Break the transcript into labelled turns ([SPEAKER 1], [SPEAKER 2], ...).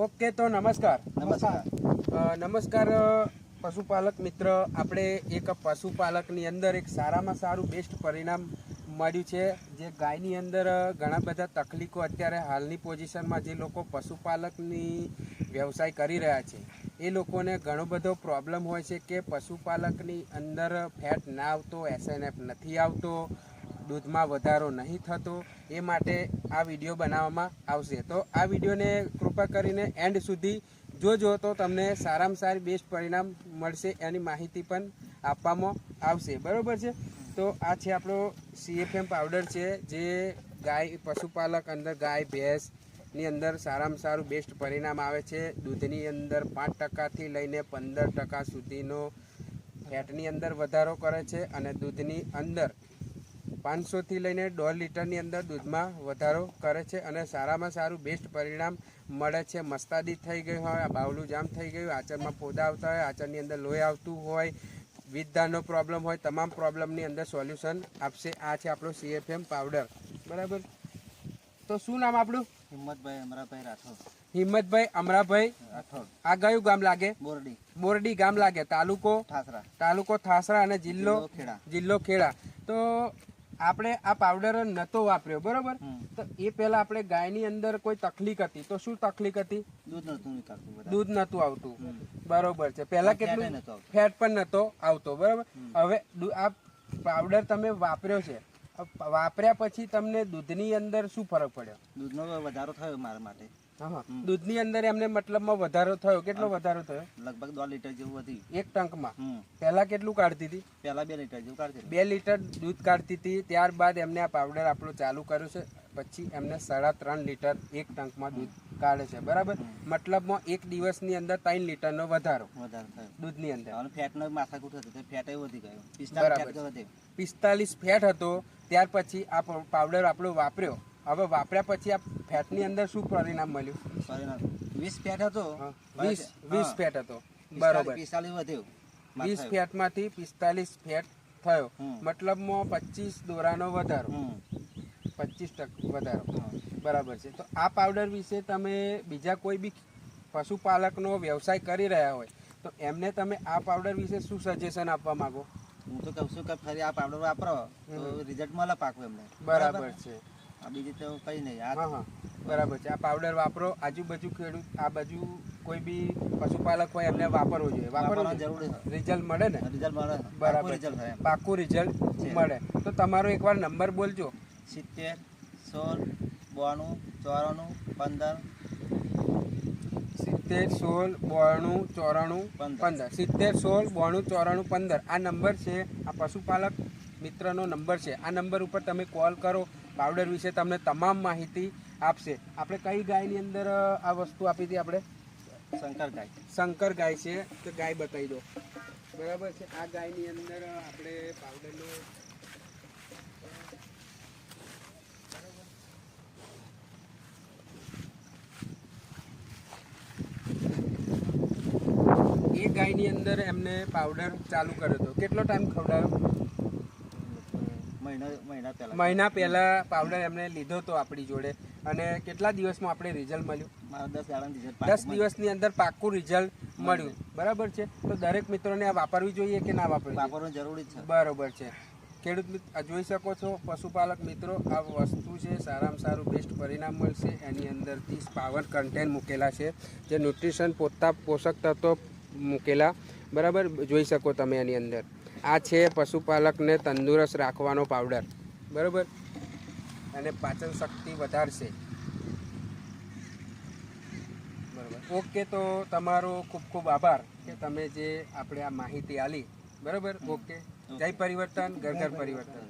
[SPEAKER 1] Okay તો નમસ્કાર.
[SPEAKER 2] નમસ્કાર.
[SPEAKER 1] નમસ્કાર પશુપાલક મિત્ર. આપણે એક પશુપાલકની અંદર એક સારામાં સારું બેસ્ટ પરિણામ મળ્યું છે. જે ગાયની અંદર ઘણા બધા તકલીફો અત્યારે હાલની પોઝિશનમાં જે લોકો પશુપાલકની વ્યવસાય કરી રહ્યા છે. એ લોકોને ઘણો બધો પ્રોબ્લેમ હોય છે કે પશુપાલકની અંદર ફેટ ના આવતો એસએનએફ નથી આવતો. દૂધમાં વધારો નહીં થતો, એ માટે આ વીડિયો બનાવવામાં આવશે. તો આ વિડીયોને કૃપા કરીને એન્ડ સુધી જોજો તો તમને સારામાં સારી બેસ્ટ પરિણામ મળશે, એની માહિતી પણ આપવામાં આવશે. બરાબર છે? તો આ છે આપણો સીએફએમ પાવડર છે, જે ગાય, પશુપાલક અંદર ગાય ભેંસની અંદર સારામાં સારું બેસ્ટ પરિણામ આવે છે. દૂધની અંદર પાંચ ટકાથી લઈને પંદર ટકા સુધીનો ફેટની અંદર વધારો કરે છે અને દૂધની અંદર પાંચસોથી લઈને દોઢ લીટરની અંદર દૂધમાં વધારો કરે છે અને સારામાં સારું બેસ્ટ પરિણામ મળે છે. મસ્તાદી થઈ ગઈ હોય બાવલું જામ થઈ ગયું આચરમાં પોદા આવતા હોય આચરની અંદર લોહી આવતું હોય વિધદાનનો પ્રોબ્લેમ હોય તમામ પ્રોબ્લેમની અંદર સોલ્યુશન આપશે. આ છે આપણો સીએફએમ પાવડર બરાબર? તો શું નામ આપણું?
[SPEAKER 2] હિંમતભાઈ અમરાભાઈ રાઠોડ.
[SPEAKER 1] હિંમતભાઈ અમરાભાઈ?
[SPEAKER 2] રાઠોડ.
[SPEAKER 1] આ કયું ગામ લાગે?
[SPEAKER 2] બોરડી.
[SPEAKER 1] બોરડી ગામ લાગે. તાલુકો?
[SPEAKER 2] ઠાસરા.
[SPEAKER 1] તાલુકો થાસરા અને જિલ્લો
[SPEAKER 2] ખેડા.
[SPEAKER 1] જિલ્લો ખેડા. તો આપણે આ પાવડર નતો વાપર્યો બરોબર? તો એ પહેલા આપણે ગાયની અંદર કોઈ તકલીફ હતી? તો શું તકલીફ હતી?
[SPEAKER 2] દૂધ નતું નીકળતું
[SPEAKER 1] દૂધ નતું આવતું. બરોબર છે. પહેલા કેટલું ફેટ પણ નતો આવતો બરોબર? હવે આ પાવડર તમે વાપર્યો છે. વાપર્યા પછી તમને દૂધની અંદર શું ફરક પડ્યો?
[SPEAKER 2] દૂધનો વધારો થયો મારા માટે.
[SPEAKER 1] દૂધની અંદર એમને મતલબમાં વધારો થયો કેટલો વધારો થયો?
[SPEAKER 2] લગભગ દોઢ લીટર જેવું હતી.
[SPEAKER 1] એક ટંકમાં? પહેલા કેટલું કાઢતી હતી?
[SPEAKER 2] પહેલા બે લીટર જેવું કાઢતી
[SPEAKER 1] બે લીટર દૂધ કાઢતી હતી ત્યારબાદ એમને આ પાવડર આપણો ચાલુ કર્યો છે પછી એમને સાડા ત્રણ લીટર એક ટંકમાં દૂધ કાઢે છે બરાબર? મતલબમાં એક દિવસની અંદર ત્રણ લીટરનો વધારો
[SPEAKER 2] વધારો થયો.
[SPEAKER 1] દૂધની અંદર.
[SPEAKER 2] અને ફેટનો માથાકૂટ હતો ફેટ વધી ગયો. પિસ્તાલીસ ફેટ
[SPEAKER 1] પિસ્તાલીસ ફેટ હતો ત્યાર પછી આ પાવડર આપણો વાપર્યો. હવે વાપર્યા પછી આ ફેટની અંદર શું પરિણામ મળ્યું?
[SPEAKER 2] પરિણામ. વીસ ફેટ હતો.
[SPEAKER 1] વીસ વીસ ફેટ હતો. બરોબર.
[SPEAKER 2] પિસ્તાલીસ વધ્યો.
[SPEAKER 1] વીસ ફેટમાંથી પિસ્તાલીસ ફેટ થયો. મતલબમાં પચીસ દોરાનો વધારો. પચીસ ટકા વધારો. બરાબર છે. તો આ પાવડર વિશે તમે બીજા કોઈ બી પશુપાલકનો વ્યવસાય કરી રહ્યા હોય તો એમને તમે આ પાવડર વિશે શું સજેશન આપવા માંગો?
[SPEAKER 2] હું તો કહું છું કે ફરી આ પાવડર વાપરો તો રિઝલ્ટ મળે પાકું એમને.
[SPEAKER 1] બરાબર છે.
[SPEAKER 2] આ બીજી તો કઈ નહીં આ
[SPEAKER 1] બરાબર છે. આ પાવડર વાપરો. આજુબાજુ ખેડૂત આ બાજુ કોઈ બી પશુપાલક હોય એમને વાપરવો જોઈએ. વાપરવો
[SPEAKER 2] વાપરવાની જરૂર
[SPEAKER 1] રિઝલ્ટ મળે ને?
[SPEAKER 2] રિઝલ્ટ મળે.
[SPEAKER 1] બરાબર.
[SPEAKER 2] રિઝલ્ટ
[SPEAKER 1] પાકું રિઝલ્ટ મળે. તો તમારો એકવાર નંબર બોલજો.
[SPEAKER 2] સિત્તેર સોળ બોણું ચોરાણું પંદર.
[SPEAKER 1] સિત્તેર સોળ બોણું ચોરાણું.
[SPEAKER 2] પંદર.
[SPEAKER 1] સિત્તેર સોળ બોણું ચોરાણું પંદર. આ નંબર છે. આ પશુપાલક મિત્રનો નંબર છે. આ નંબર ઉપર તમે કોલ કરો. પાવડર વિશે તમને તમામ માહિતી આપશે. આપણે કઈ ગાયની અંદર આ વસ્તુ આપી હતી આપણે?
[SPEAKER 2] શંકર ગાય.
[SPEAKER 1] શંકર ગાય છે. તો ગાય બતાવી દો. બરાબર છે. આ ગાયની અંદર આપણે પાવડરનો એ ગાયની અંદર એમને પાવડર ચાલુ કર્યો હતો. કેટલો ટાઈમ ખવડાવ્યો?
[SPEAKER 2] મહિના પહેલા
[SPEAKER 1] પાવડર એમને લીધો હતો આપણી જોડે. અને કેટલા દિવસમાં આપણે રિઝલ્ટ મળ્યું?
[SPEAKER 2] દસ
[SPEAKER 1] દિવસની અંદર પાક્કું રિઝલ્ટ મળ્યું. બરાબર છે? તો દરેક મિત્રોને આ વાપરવી જોઈએ કે ના વાપરવી જોઈએ?
[SPEAKER 2] વાપરવાનું જરૂરી છે.
[SPEAKER 1] બરાબર છે. ખેડૂત મિત- જોઈ શકો છો પશુપાલક મિત્રો આ વસ્તુ છે સારામાં સારું બેસ્ટ પરિણામ મળશે. એની અંદર ત્રીસ પાવર કન્ટેન્ટ મૂકેલા છે. જે ન્યુટ્રિશન પોતા પોષક તત્વો મૂકેલા. બરાબર? જોઈ શકો તમે એની અંદર. આ છે પશુપાલકને તંદુરસ્ત રાખવાનો પાવડર બરાબર? અને પાચન શક્તિ વધારશે. બરાબર. ઓકે તો તમારો ખૂબ ખૂબ આભાર કે તમે જે આપણે આ માહિતી આલી બરાબર? ઓકે જય પરિવર્તન, ઘર ઘર પરિવર્તન.